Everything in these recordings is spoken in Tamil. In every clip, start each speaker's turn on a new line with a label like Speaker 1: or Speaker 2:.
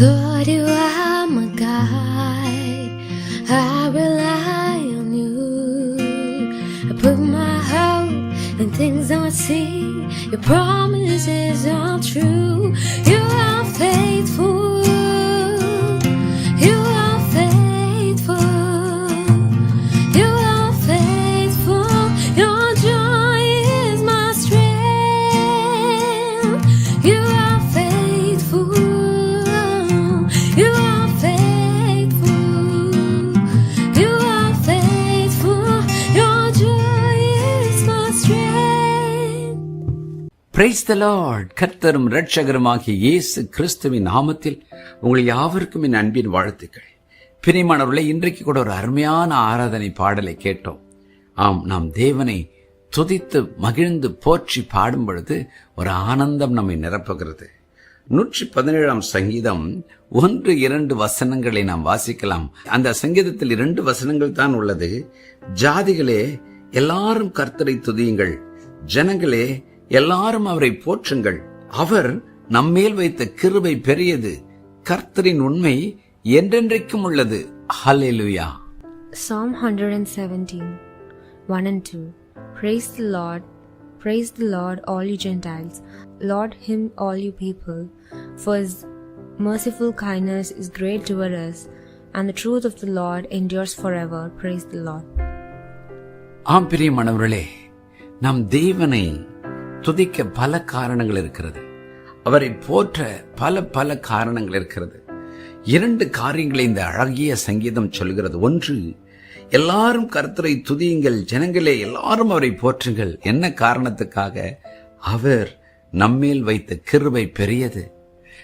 Speaker 1: Lord, you are my guide. I rely on you. I put my hope in things I see. Your promises are true. You are faithful.
Speaker 2: Praise the lord கர்த்தரும் ரட்சகருமாகிய இயேசு கிறிஸ்துவின் நாமத்தில் உங்கள் யாவருக்கும் என் அன்பின் வாழ்த்துக்கள். பிரியமானவர்களே இன்றைக்கு கூட ஒரு அருமையான ஆராதனை பாடலை கேட்டோம். ஆம் நாம் தேவனை துதித்து மகிழ்ந்து போற்றி பாடும் பொழுது ஒரு ஆனந்தம் நம்மை நிரப்புகிறது. நூற்றி பதினேழாம் சங்கீதம் ஒன்று இரண்டு வசனங்களை நாம் வாசிக்கலாம். அந்த சங்கீதத்தில் இரண்டு வசனங்கள் தான் உள்ளது. ஜாதிகளே எல்லாரும் கர்த்தரை துதியுங்கள். ஜனங்களே எல்லாரும் அவரை போற்றுங்கள் அவர் நம்மேல் வைத்த கிருபை பெரியது கர்த்தரின் உண்மை என்றென்றைக்கும் உள்ளது ஹalleluya
Speaker 3: Psalm 117, 1 and 2. Praise the Lord, praise the Lord, all you Gentiles. Laud him, all you people, for his merciful kindness is great toward us, and the truth of the Lord endures forever. Praise the Lord.
Speaker 2: ஆம் பிரியமானவர்களே நம் தேவனை துதிக்க பல காரணங்கள் இருக்கிறது. அவரை போற்ற பல பல காரணங்கள் இருக்கிறது. இரண்டு காரியங்களை இந்த அழகிய சங்கீதம் சொல்கிறது. ஒன்று எல்லாரும் கருத்தரை துதியுங்கள் ஜனங்களே எல்லாரும் அவரை போற்றுங்கள். என்ன காரணத்துக்காக? அவர் நம்மேல் வைத்த கிருபை பெரியது.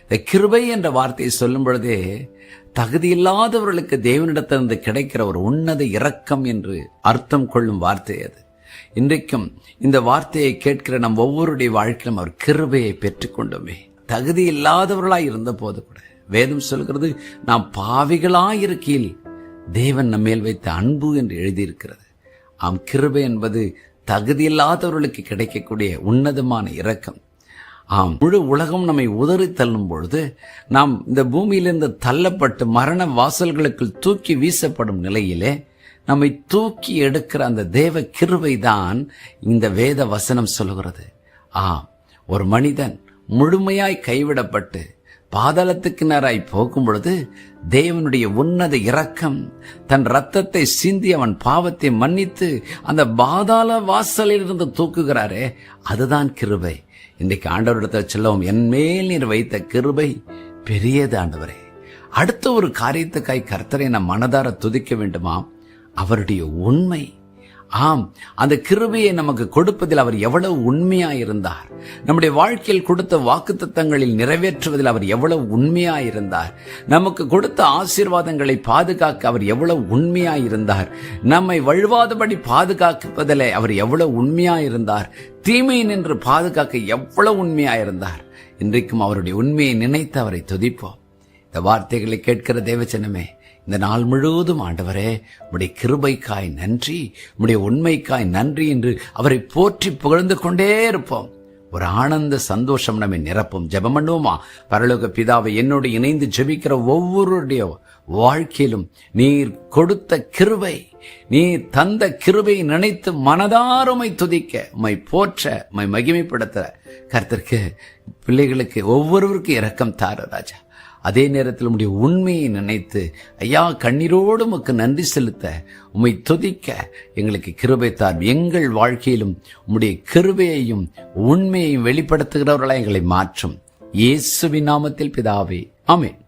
Speaker 2: இந்த கிருபை என்ற வார்த்தையை சொல்லும் பொழுதே தகுதியில்லாதவர்களுக்கு தேவனிடத்திலிருந்து கிடைக்கிற ஒரு உன்னத இரக்கம் என்று அர்த்தம் கொள்ளும் வார்த்தை அது. இன்றைக்கும் இந்த வார்த்தையை கேட்கிற நம் ஒவ்வொருடைய வாழ்க்கையிலும் அவர் கிருபையை பெற்றுக்கொண்டோமே. தகுதி இல்லாதவர்களாய் இருந்த போது கூட வேதம் சொல்கிறது நாம் பாவிகளாய் இருக்கையில் தேவன் நம்மேல் வைத்த அன்பு என்று எழுதியிருக்கிறது. ஆம் கிருபை என்பது தகுதியில்லாதவர்களுக்கு கிடைக்கக்கூடிய உன்னதமான இரக்கம். ஆம் முழு உலகம் நம்மை உதறி தள்ளும் பொழுது நாம் இந்த பூமியிலிருந்து தள்ளப்பட்டு மரண வாசல்களுக்குள் தூக்கி வீசப்படும் நிலையிலே நம்மை தூக்கி எடுக்கிற அந்த தேவ கிருவை தான் இந்த வேத வசனம் சொல்லுகிறது. ஆம் ஒரு மனிதன் முழுமையாய் கைவிடப்பட்டு பாதாளத்துக்கு நேராய் போகும் பொழுது தேவனுடைய உன்னத இரக்கம் தன் ரத்தத்தை சிந்தி அவன் பாவத்தை மன்னித்து அந்த பாதாள வாசலில் இருந்து தூக்குகிறாரே அதுதான் கிருபை. இன்றைக்கு ஆண்டவரிடத்தில் செல்லவும் என் மேல் நீர் வைத்த கிருபை பெரியது ஆண்டவரே. அடுத்த ஒரு காரியத்துக்காய் கர்த்தரை நம் மனதார துதிக்க வேண்டுமாம். அவருடைய உண்மை. ஆம் அந்த கிருபையை நமக்கு கொடுப்பதில் அவர் எவ்வளவு உண்மையாயிருந்தார். நம்முடைய வாழ்க்கையில் கொடுத்த வாக்குத்தத்தங்களில் நிறைவேற்றுவதில் அவர் எவ்வளவு உண்மையாயிருந்தார். நமக்கு கொடுத்த ஆசீர்வாதங்களை பாதுகாக்க அவர் எவ்வளவு உண்மையாயிருந்தார். நம்மை வழுவாதபடி பாதுகாப்பதில் அவர் எவ்வளவு உண்மையாயிருந்தார். தீமை நின்று பாதுகாக்க எவ்வளவு உண்மையாயிருந்தார். இன்றைக்கும் அவருடைய உண்மையை நினைத்து அவரை துதிப்போம். இந்த வார்த்தைகளை கேட்கிற தேவச்சனமே இந்த நாள் முழுவதும் ஆண்டவரே உடைய கிருபைக்காய் நன்றி உடைய உண்மைக்காய் நன்றி என்று அவரை போற்றி புகழ்ந்து கொண்டே இருப்போம். ஒரு ஆனந்த சந்தோஷம் நம்மை நிரப்பும். ஜெபம் பண்ணுவோமா? பரலோக பிதாவை என்னோடு இணைந்து ஜெபிக்கிற ஒவ்வொருடைய வாழ்க்கையிலும் நீர் கொடுத்த கிருபை நீர் தந்த கிருபை நினைத்து மனதாருமை துதிக்க உமை போற்ற மை மகிமைப்படுத்த கருத்திற்கு பிள்ளைகளுக்கு ஒவ்வொருவருக்கும் இரக்கம் தாரு ராஜா. அதே நேரத்தில் உம்முடைய உண்மையை நினைத்து ஐயா கண்ணீரோடு உமக்கு நன்றி செலுத்த உம்மை துதிக்க எங்களுக்கு கிருபை தார் எங்கள் வாழ்க்கையிலும் உம்முடைய கிருபையையும் உண்மையையும் வெளிப்படுத்துகிறவர்களாக எங்களை மாற்றும். இயேசுவின் நாமத்தில் பிதாவே. ஆமென்.